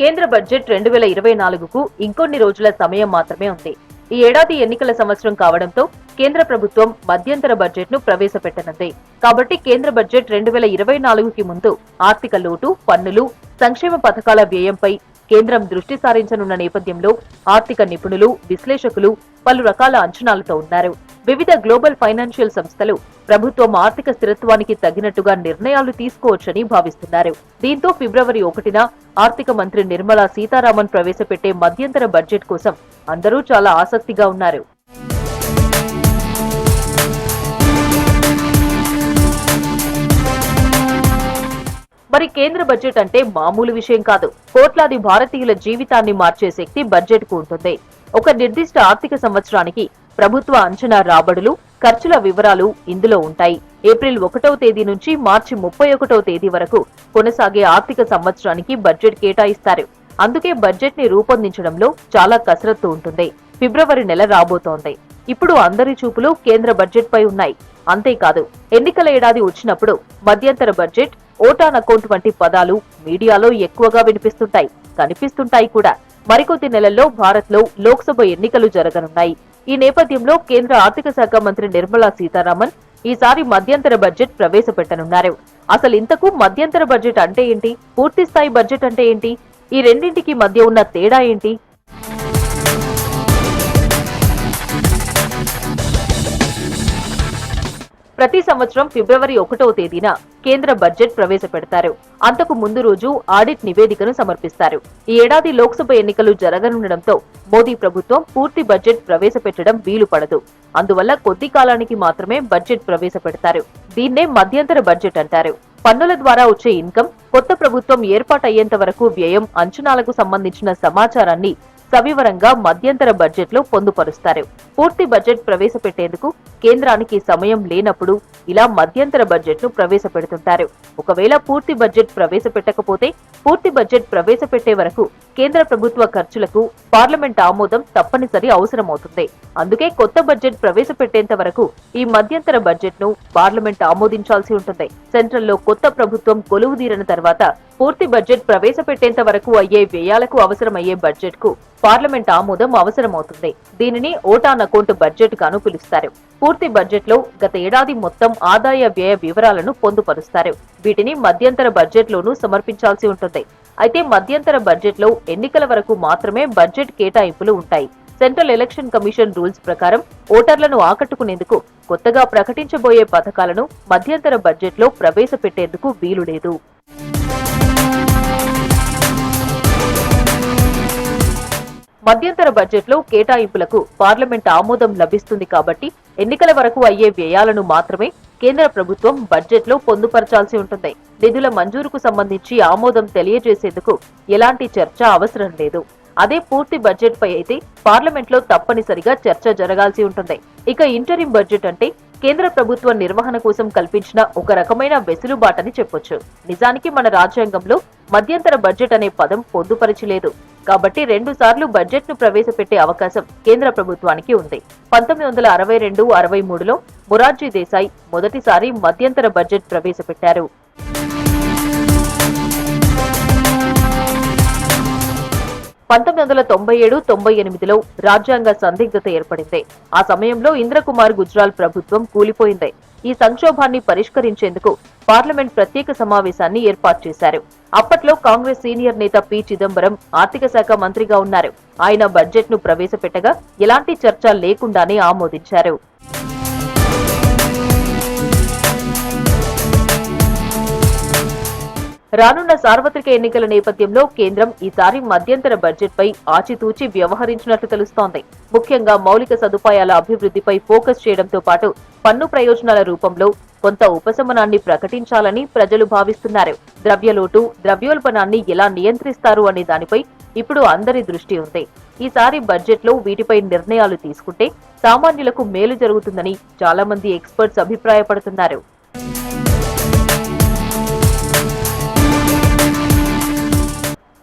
కేంద్ర బడ్జెట్ రెండు వేల ఇరవై నాలుగుకు ఇంకొన్ని రోజుల సమయం మాత్రమే ఉంది. ఈ ఏడాది ఎన్నికల సంవత్సరం కావడంతో కేంద్ర ప్రభుత్వం మధ్యంతర బడ్జెట్ను ప్రవేశపెట్టనుంది. కాబట్టి కేంద్ర బడ్జెట్ రెండు వేల ఇరవై నాలుగుకి ముందు ఆర్థిక లోటు పన్నులు సంక్షేమ పథకాల వ్యయంపై కేంద్రం దృష్టి సారించనున్న నేపథ్యంలో ఆర్థిక నిపుణులు విశ్లేషకులు పలు రకాల అంచనాలతో ఉన్నారు. వివిధ గ్లోబల్ ఫైనాన్షియల్ సంస్థలు ప్రభుత్వం ఆర్థిక స్థిరత్వానికి తగినట్టుగా నిర్ణయాలు తీసుకోవచ్చని భావిస్తున్నారు. దీంతో ఫిబ్రవరి ఒకటిన ఆర్థిక మంత్రి నిర్మలా సీతారామన్ ప్రవేశపెట్టే మధ్యంతర బడ్జెట్ కోసం అందరూ చాలా ఆసక్తిగా ఉన్నారు. మరి కేంద్ర బడ్జెట్ అంటే మామూలు విషయం కాదు. కోట్లాది భారతీయుల జీవితాన్ని మార్చే శక్తి బడ్జెట్కు ఉంటుంది. ఒక నిర్దిష్ట ఆర్థిక సంవత్సరానికి ప్రభుత్వ అంచనా రాబడులు ఖర్చుల వివరాలు ఇందులో ఉంటాయి. ఏప్రిల్ ఒకటవ తేదీ నుంచి మార్చి ముప్పై ఒకటవ తేదీ వరకు కొనసాగే ఆర్థిక సంవత్సరానికి బడ్జెట్ కేటాయిస్తారు. అందుకే బడ్జెట్ని రూపొందించడంలో చాలా కసరత్తు ఉంటుంది. ఫిబ్రవరి నెల రాబోతోంది. ఇప్పుడు అందరి చూపులు కేంద్ర బడ్జెట్ పై ఉన్నాయి. అంతేకాదు ఎన్నికల ఏడాది వచ్చినప్పుడు మధ్యంతర బడ్జెట్ ఓటాన్ అకౌంట్ వంటి పదాలు మీడియాలో ఎక్కువగా వినిపిస్తుంటాయి. కనిపిస్తుంటాయి కూడా. మరికొద్ది నెలల్లో భారత్లో లోక్సభ ఎన్నికలు జరగనున్నాయి. ఈ నేపథ్యంలో కేంద్ర ఆర్థిక శాఖ మంత్రి నిర్మలా సీతారామన్ ఈసారి మధ్యంతర బడ్జెట్ ప్రవేశపెట్టనున్నారు. అసలు ఇంతకు మధ్యంతర బడ్జెట్ అంటే ఏంటి? పూర్తి స్థాయి బడ్జెట్ అంటే ఏంటి? ఈ రెండింటికి మధ్య ఉన్న తేడా ఏంటి? ప్రతి సంవత్సరం ఫిబ్రవరి ఒకటవ తేదీన కేంద్ర బడ్జెట్ ప్రవేశపెడతారు. అంతకు ముందు రోజు ఆడిట్ నివేదికను సమర్పిస్తారు. ఈ ఏడాది లోక్సభ ఎన్నికలు జరగనుండడంతో మోదీ ప్రభుత్వం పూర్తి బడ్జెట్ ప్రవేశపెట్టడం వీలు పడదు. అందువల్ల కొద్ది కాలానికి మాత్రమే బడ్జెట్ ప్రవేశపెడతారు. దీన్నే మధ్యంతర బడ్జెట్ అంటారు. పన్నుల ద్వారా వచ్చే ఇన్కమ్ కొత్త ప్రభుత్వం ఏర్పాటయ్యేంత వరకు వ్యయం అంచనాలకు సంబంధించిన సమాచారాన్ని సవివరంగా మధ్యంతర బడ్జెట్లో పొందుపరుస్తారు. పూర్తి బడ్జెట్ ప్రవేశపెట్టేందుకు కేంద్రానికి సమయం లేనప్పుడు ఇలా మధ్యంతర బడ్జెట్ను ప్రవేశపెడుతుంటారు. ఒకవేళ పూర్తి బడ్జెట్ ప్రవేశపెట్టకపోతే పూర్తి బడ్జెట్ ప్రవేశపెట్టే వరకు కేంద్ర ప్రభుత్వ ఖర్చులకు పార్లమెంట్ ఆమోదం తప్పనిసరి అవసరమవుతుంది. అందుకే కొత్త బడ్జెట్ ప్రవేశపెట్టేంత వరకు ఈ మధ్యంతర బడ్జెట్ను పార్లమెంట్ ఆమోదించాల్సి ఉంటుంది. సెంట్రల్లో కొత్త ప్రభుత్వం కొలువుదీరిన తర్వాత పూర్తి బడ్జెట్ ప్రవేశపెట్టేంత వరకు అయ్యే వ్యయాలకు అవసరమయ్యే బడ్జెట్కు పార్లమెంట్ ఆమోదం అవసరమవుతుంది. దీనిని ఓటాన్ అకౌంట్ బడ్జెట్ గాను పిలుస్తారు. పూర్తి బడ్జెట్లో గత ఏడాది మొత్తం ఆదాయ వ్యయ వివరాలను పొందుపరుస్తారు. వీటిని మధ్యంతర బడ్జెట్ లోనూ సమర్పించాల్సి ఉంటుంది. అయితే మధ్యంతర బడ్జెట్లో ఎన్నికల వరకు మాత్రమే బడ్జెట్ కేటాయింపులు ఉంటాయి. సెంట్రల్ ఎలక్షన్ కమిషన్ రూల్స్ ప్రకారం ఓటర్లను ఆకట్టుకునేందుకు కొత్తగా ప్రకటించబోయే పథకాలను మధ్యంతర బడ్జెట్లో ప్రవేశపెట్టేందుకు వీలు లేదు మధ్యంతర బడ్జెట్లో కేటాయింపులకు పార్లమెంట్ ఆమోదం లభిస్తుంది కాబట్టి ఎన్నికల వరకు అయ్యే వ్యయాలను మాత్రమే కేంద్ర ప్రభుత్వం బడ్జెట్లో పొందుపరచాల్సి ఉంటుంది. నిధుల మంజూరుకు సంబంధించి ఆమోదం తెలియజేసేందుకు ఎలాంటి చర్చ అవసరం లేదు. అదే పూర్తి బడ్జెట్ పై అయితే పార్లమెంట్లో తప్పనిసరిగా చర్చ జరగాల్సి ఉంటుంది. ఇక ఇంటరిం బడ్జెట్ అంటే కేంద్ర ప్రభుత్వ నిర్వహణ కోసం కల్పించిన ఒక రకమైన వెసులుబాటని చెప్పొచ్చు. నిజానికి మన రాజ్యాంగంలో మధ్యంతర బడ్జెట్ అనే పదం పొందుపరచలేదు. కాబట్టి రెండు సార్లు బడ్జెట్ను ప్రవేశపెట్టే అవకాశం కేంద్ర ప్రభుత్వానికి ఉంది. పంతొమ్మిది వందల అరవై రెండు అరవై మూడులో మొరార్జీ దేశాయ్ మొదటిసారి మధ్యంతర బడ్జెట్ ప్రవేశపెట్టారు. పంతొమ్మిది వందల తొంభై ఏడు తొంభై ఎనిమిదిలో రాజ్యాంగ సందిగ్ధత ఏర్పడింది. ఆ సమయంలో ఇంద్రకుమార్ గుజ్రాల్ ప్రభుత్వం కూలిపోయింది. ఈ సంక్షోభాన్ని పరిష్కరించేందుకు పార్లమెంట్ ప్రత్యేక సమావేశాన్ని ఏర్పాటు చేశారు. అప్పట్లో కాంగ్రెస్ సీనియర్ నేత పి. చిదంబరం ఆర్థిక శాఖ మంత్రిగా ఉన్నారు. ఆయన బడ్జెట్ను ప్రవేశపెట్టగా ఎలాంటి చర్చ లేకుండానే ఆమోదించారు. రానున్న సార్వత్రిక ఎన్నికల నేపథ్యంలో కేంద్రం ఈసారి మధ్యంతర బడ్జెట్ పై ఆచితూచి వ్యవహరించినట్లు తెలుస్తోంది. ముఖ్యంగా మౌలిక సదుపాయాల అభివృద్ధిపై ఫోకస్ చేయడంతో పాటు పన్ను ప్రయోజనాల రూపంలో కొంత ఉపశమనాన్ని ప్రకటించాలని ప్రజలు భావిస్తున్నారు. ద్రవ్యలోటు ద్రవ్యోల్బణాన్ని ఎలా నియంత్రిస్తారు అనే దానిపై ఇప్పుడు అందరి దృష్టి ఉంది. ఈసారి బడ్జెట్లో వీటిపై నిర్ణయాలు తీసుకుంటే సామాన్యులకు మేలు జరుగుతుందని చాలా మంది ఎక్స్పర్ట్స్ అభిప్రాయపడుతున్నారు.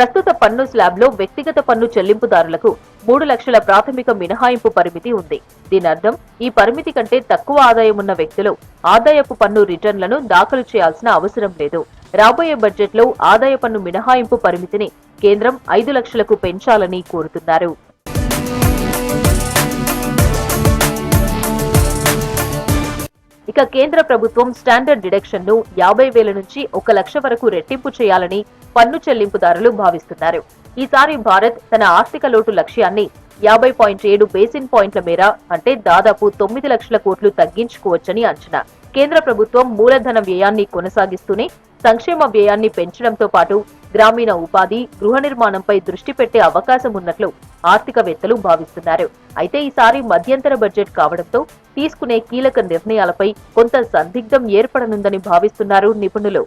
ప్రస్తుత పన్ను స్లాబ్లో వ్యక్తిగత పన్ను చెల్లింపుదారులకు మూడు లక్షల ప్రాథమిక మినహాయింపు పరిమితి ఉంది. దీని అర్థం ఈ పరిమితి కంటే తక్కువ ఆదాయం ఉన్న వ్యక్తులు ఆదాయపు పన్ను రిటర్న్లను దాఖలు చేయాల్సిన అవసరం లేదు. రాబోయే బడ్జెట్లో ఆదాయ పన్ను మినహాయింపు పరిమితిని కేంద్రం ఐదు లక్షలకు పెంచాలని కోరుతున్నారు. ఇక కేంద్ర ప్రభుత్వం స్టాండర్డ్ డిడక్షన్ను యాభై వేల నుంచి ఒక లక్ష వరకు రెట్టింపు చేయాలని పన్ను చెల్లింపుదారులు భావిస్తున్నారు. ఈసారి భారత్ తన ఆర్థిక లోటు లక్ష్యాన్ని యాభై పాయింట్ ఏడు బేసిన్ పాయింట్ల మేర అంటే దాదాపు తొమ్మిది లక్షల కోట్లు తగ్గించుకోవచ్చని అంచనా. కేంద్ర ప్రభుత్వం మూలధన వ్యయాన్ని కొనసాగిస్తూనే సంక్షేమ వ్యయాన్ని పెంచడంతో పాటు గ్రామీణ ఉపాధి గృహ నిర్మాణంపై దృష్టి పెట్టే అవకాశం ఉన్నట్లు ఆర్థికవేత్తలు భావిస్తున్నారు. అయితే ఈసారి మధ్యంతర బడ్జెట్ కావడంతో తీసుకునే కీలక నిర్ణయాలపై కొంత సందిగ్ధం ఏర్పడనుందని భావిస్తున్నారు నిపుణులు.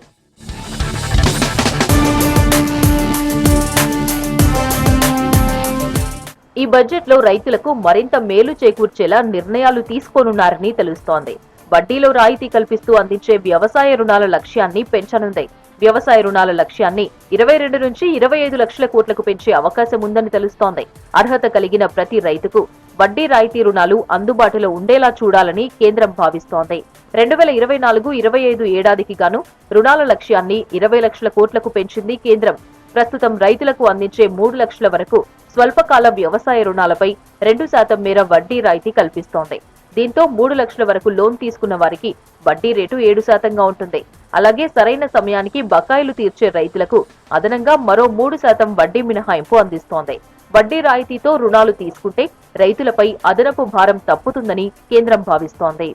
ఈ బడ్జెట్లో రైతులకు మరింత మేలు చేకూర్చేలా నిర్ణయాలు తీసుకోనున్నారని తెలుస్తోంది. వడ్డీలో రాయితీ కల్పిస్తూ అందించే వ్యవసాయ రుణాల లక్ష్యాన్ని పెంచనుంది. వ్యవసాయ రుణాల లక్ష్యాన్ని ఇరవై రెండు నుంచి ఇరవై ఐదు లక్షల కోట్లకు పెంచే అవకాశం ఉందని తెలుస్తోంది. అర్హత కలిగిన ప్రతి రైతుకు వడ్డీ రాయితీ రుణాలు అందుబాటులో ఉండేలా చూడాలని కేంద్రం భావిస్తోంది. రెండు వేల ఇరవై నాలుగు ఇరవై ఐదు ఏడాదికి గాను రుణాల లక్ష్యాన్ని ఇరవై లక్షల కోట్లకు పెంచింది కేంద్రం. ప్రస్తుతం రైతులకు అందించే మూడు లక్షల వరకు స్వల్పకాల వ్యవసాయ రుణాలపై రెండు శాతం మేర వడ్డీ రాయితీ కల్పిస్తోంది. దీంతో మూడు లక్షల వరకు లోన్ తీసుకున్న వారికి వడ్డీ రేటు ఏడు శాతంగా ఉంటుంది. అలాగే సరైన సమయానికి బకాయిలు తీర్చే రైతులకు అదనంగా మరో మూడు శాతం వడ్డీ మినహాయింపు అందిస్తోంది. వడ్డీ రాయితీతో రుణాలు తీసుకుంటే రైతులపై అదనపు భారం తప్పుతుందని కేంద్రం భావిస్తోంది.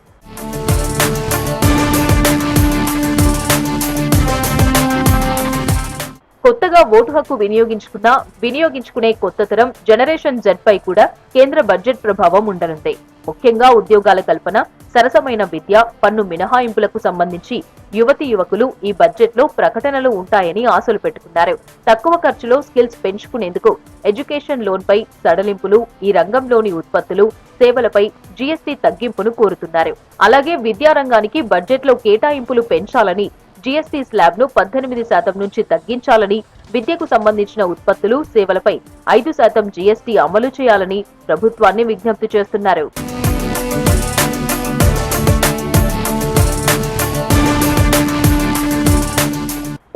కొత్తగా ఓటు హక్కు వినియోగించుకున్న వినియోగించుకునే కొత్త తరం జనరేషన్ జెడ్ పై కూడా కేంద్ర బడ్జెట్ ప్రభావం ఉండనుంది. ముఖ్యంగా ఉద్యోగాల కల్పన సరసమైన విద్య పన్ను మినహాయింపులకు సంబంధించి యువతి యువకులు ఈ బడ్జెట్లో ప్రకటనలు ఉంటాయని ఆశలు పెట్టుకున్నారు. తక్కువ ఖర్చులో స్కిల్స్ పెంచుకునేందుకు ఎడ్యుకేషన్ లోన్ పై సడలింపులు ఈ రంగంలోని ఉత్పత్తులు సేవలపై జీఎస్టీ తగ్గింపును కోరుతున్నారు. అలాగే విద్యారంగానికి బడ్జెట్లో కేటాయింపులు పెంచాలని జీఎస్టీ స్లాబ్ను పద్దెనిమిది శాతం నుంచి తగ్గించాలని విద్యకు సంబంధించిన ఉత్పత్తులు సేవలపై ఐదు శాతం జీఎస్టీ అమలు చేయాలని ప్రభుత్వాన్ని విజ్ఞప్తి చేస్తున్నారు.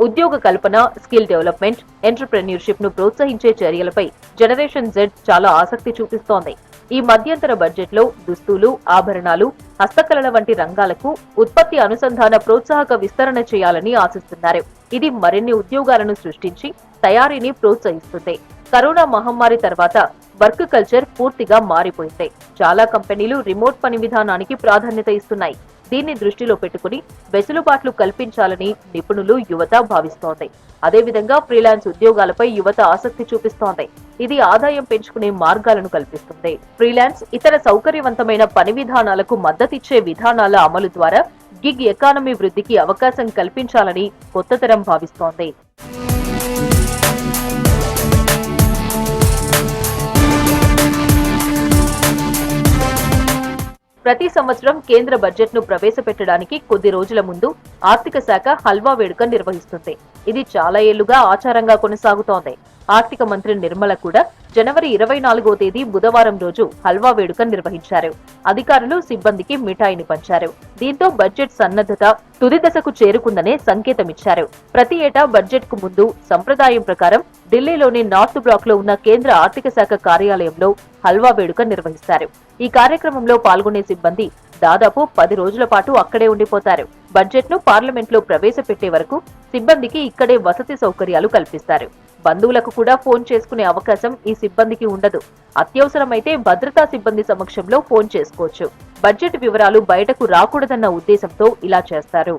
ఉద్యోగ కల్పన స్కిల్ డెవలప్మెంట్ ఎంటర్ప్రెన్యూర్షిప్ను ప్రోత్సహించే చర్యలపై జనరేషన్ జెడ్ చాలా ఆసక్తి చూపిస్తోంది. ఈ మధ్యంతర బడ్జెట్లో దుస్తులు ఆభరణాలు హస్తకళల వంటి రంగాలకు ఉత్పత్తి అనుసంధాన ప్రోత్సాహక విస్తరణ చేయాలని ఆశిస్తున్నారు. ఇది మరిన్ని ఉద్యోగాలను సృష్టించి తయారీని ప్రోత్సహిస్తుంది. కరోనా మహమ్మారి తర్వాత వర్క్ కల్చర్ పూర్తిగా మారిపోయింది. చాలా కంపెనీలు రిమోట్ పని విధానానికి ప్రాధాన్యత ఇస్తున్నాయి. దీన్ని దృష్టిలో పెట్టుకుని వెసులుబాట్లు కల్పించాలని నిపుణులు యువత భావిస్తోంది. అదేవిధంగా ఫ్రీలాన్స్ ఉద్యోగాలపై యువత ఆసక్తి చూపిస్తోంది. ఇది ఆదాయం పెంచుకునే మార్గాలను కల్పిస్తుంది. ఫ్రీలాన్స్ ఇతర సౌకర్యవంతమైన పని విధానాలకు మద్దతిచ్చే విధానాల అమలు ద్వారా గిగ్ ఎకానమీ వృద్ధికి అవకాశం కల్పించాలని కొత్త తరం భావిస్తోంది. ప్రతి సంవత్సరం కేంద్ర బడ్జెట్ను ప్రవేశపెట్టడానికి కొద్ది రోజుల ముందు ఆర్థిక శాఖ హల్వా వేడుక నిర్వహిస్తుంది. ఇది చాలా ఏళ్ళుగా ఆచారంగా కొనసాగుతోంది. ఆర్థిక మంత్రి నిర్మల కూడా జనవరి ఇరవై నాలుగో తేదీ బుధవారం రోజు హల్వా వేడుక నిర్వహించారు. అధికారులు సిబ్బందికి మిఠాయిని పంచారు. దీంతో బడ్జెట్ సన్నద్ధత తుది దశకు చేరుకుందనే సంకేతమిచ్చారు. ప్రతి ఏటా బడ్జెట్కు ముందు సంప్రదాయం ప్రకారం ఢిల్లీలోని నార్త్ బ్లాక్లో ఉన్న కేంద్ర ఆర్థిక శాఖ కార్యాలయంలో హల్వా వేడుక నిర్వహిస్తారు. ఈ కార్యక్రమంలో పాల్గొనే సిబ్బంది దాదాపు పది రోజుల పాటు అక్కడే ఉండిపోతారు. బడ్జెట్ను పార్లమెంట్లో ప్రవేశపెట్టే వరకు సిబ్బందికి ఇక్కడే వసతి సౌకర్యాలు కల్పిస్తారు. బంధువులకు కూడా ఫోన్ చేసుకునే అవకాశం ఈ సిబ్బందికి ఉండదు. అత్యవసరమైతే భద్రతా సిబ్బంది సమక్షంలో ఫోన్ చేసుకోవచ్చు. బడ్జెట్ వివరాలు బయటకు రాకూడదన్న ఉద్దేశంతో ఇలా చేస్తారు.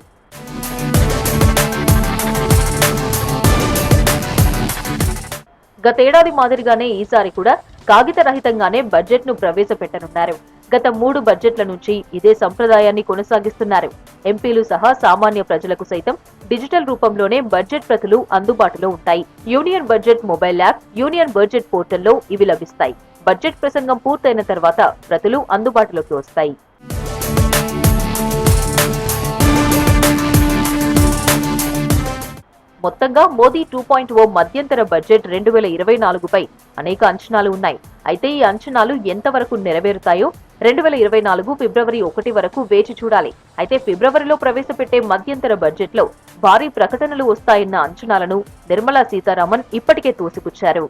గతేడాది మాదిరిగానే ఈసారి కూడా కాగిత రహితంగానే బడ్జెట్ను ప్రవేశపెట్టనున్నారు. గత మూడు బడ్జెట్ల నుంచి ఇదే సంప్రదాయాన్ని కొనసాగిస్తున్నారు. ఎంపీలు సహా సామాన్య ప్రజలకు సైతం డిజిటల్ రూపంలోనే బడ్జెట్ ప్రతులు అందుబాటులో ఉంటాయి. Union budget mobile app union budget పోర్టల్లో ఇవి లభిస్తాయి. బడ్జెట్ ప్రసంగం పూర్తయిన తర్వాత ప్రతులు అందుబాటులోకి వస్తాయి. మొత్తంగా మోదీ టూ పాయింట్ ఓ మధ్యంతర బడ్జెట్ రెండు వేల ఇరవై నాలుగుపై అనేక అంచనాలు ఉన్నాయి. అయితే ఈ అంచనాలు ఎంతవరకు నెరవేరుతాయో రెండు వేల ఇరవై నాలుగు ఫిబ్రవరి ఒకటి వరకు వేచి చూడాలి. అయితే ఫిబ్రవరిలో ప్రవేశపెట్టే మధ్యంతర బడ్జెట్లో భారీ ప్రకటనలు వస్తాయన్న అంచనాలను నిర్మలా సీతారామన్ ఇప్పటికే తోసిపుచ్చారు.